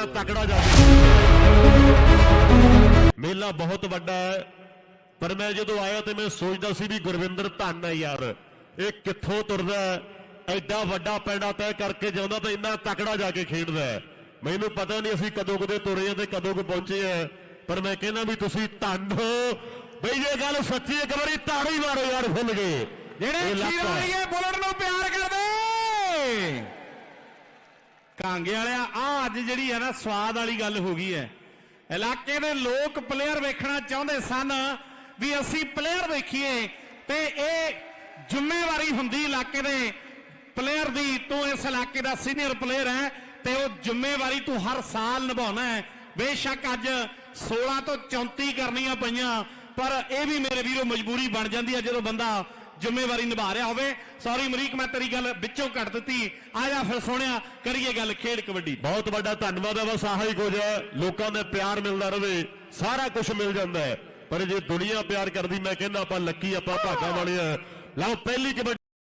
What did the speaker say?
ਇੰਨਾ ਤਕੜਾ ਜਾ ਮੇਲਾ ਬਹੁਤ ਵੱਡਾ ਹੈ। ਪਰ ਮੈਂ ਜਦੋਂ ਆਇਆ ਤੇ ਮੈਂ ਸੋਚਦਾ ਸੀ ਵੀ ਗੁਰਵਿੰਦਰ ਧੰਨ ਹੈ ਯਾਰ। ਇਹ ਕਿੱਥੋਂ ਤੁਰਦਾ? ਐਡਾ ਵੱਡਾ ਪੈਂਡਾ ਤੈਅ ਕਰਕੇ ਜਾਂਦਾ ਤਾਂ ਇੰਨਾ ਤਕੜਾ ਜਾ ਕੇ ਖੇਡਦਾ। ਮੈਨੂੰ ਪਤਾ ਨਹੀਂ ਅਸੀਂ ਕਦੋਂ ਕਦੇ ਤੁਰੇ ਆ ਤੇ ਕਦੋਂ ਕੁ ਪਹੁੰਚੇ ਆ ਪਰ ਮੈਂ ਕਹਿੰਦਾ ਵੀ ਤੁਸੀਂ ਧੰਨ ਹੋ। ਬਈ ਇਹ ਗੱਲ ਸੱਚੀ ਇੱਕ ਵਾਰੀ ਤਾੜੀ ਮਾਰੋ ਯਾਰ ਫੁੱਲ ਗਏ ਜਿਹੜੇ ਖੀਰ ਵਾਲੀਏ ਬੁਲਟ ਨੂੰ ਕਾਂਗੇ ਵਾਲਿਆ ਆ ਅੱਜ ਜਿਹੜੀ ਹੈ ਨਾ ਸਵਾਦ ਵਾਲੀ ਗੱਲ ਹੋ ਗਈ ਹੈ। ਇਲਾਕੇ ਦੇ ਲੋਕ ਪਲੇਅਰ ਵੇਖਣਾ ਚਾਹੁੰਦੇ ਸਨ ਵੀ ਅਸੀਂ ਪਲੇਅਰ ਵੇਖੀਏ ਤੇ ਇਹ ਜ਼ਿੰਮੇਵਾਰੀ ਹੁੰਦੀ ਇਲਾਕੇ ਦੇ ਪਲੇਅਰ ਦੀ, ਤੂੰ ਇਸ ਇਲਾਕੇ ਦਾ ਸੀਨੀਅਰ ਪਲੇਅਰ ਹੈ ਤੇ ਉਹ ਜ਼ਿੰਮੇਵਾਰੀ ਤੂੰ ਹਰ ਸਾਲ ਨਿਭਾਉਣਾ ਹੈ। ਬੇਸ਼ੱਕ ਅੱਜ 16 ਤੋਂ 34 ਕਰਨੀਆਂ ਪਈਆਂ, ਪਰ ਇਹ ਵੀ ਮੇਰੇ ਵੀਰੋ ਮਜਬੂਰੀ ਬਣ ਜਾਂਦੀ ਹੈ ਜਦੋਂ ਬੰਦਾ ਜ਼ਿੰਮੇਵਾਰੀ ਨਿਭਾ ਰਿਹਾ ਹੋਵੇ। ਸੌਰੀ ਅਮਰੀਕ ਮੈਂ ਤੇਰੀ ਗੱਲ ਵਿੱਚੋਂ ਕੱਟ ਦਿੱਤੀ। ਆ ਜਾ ਫਿਰ ਸੋਹਣਿਆ, ਕਰੀਏ ਗੱਲ ਖੇਡ ਕਬੱਡੀ। ਬਹੁਤ ਵੱਡਾ ਧੰਨਵਾਦ ਹੈ ਬਸ, ਆਹੀ ਕੁਝ ਲੋਕਾਂ ਦਾ ਪਿਆਰ ਮਿਲਦਾ ਰਵੇ, ਸਾਰਾ ਕੁਝ ਮਿਲ ਜਾਂਦਾ ਹੈ। ਪਰ ਜੇ ਦੁਨੀਆ ਪਿਆਰ ਕਰਦੀ, ਮੈਂ ਕਹਿੰਦਾ ਆਪਾਂ ਲੱਕੀ ਆਪਾਂ ਭਾਗਾ ਵਾਲੇ ਆ। ਲਓ, ਪਹਿਲੀ ਕਬੱਡੀ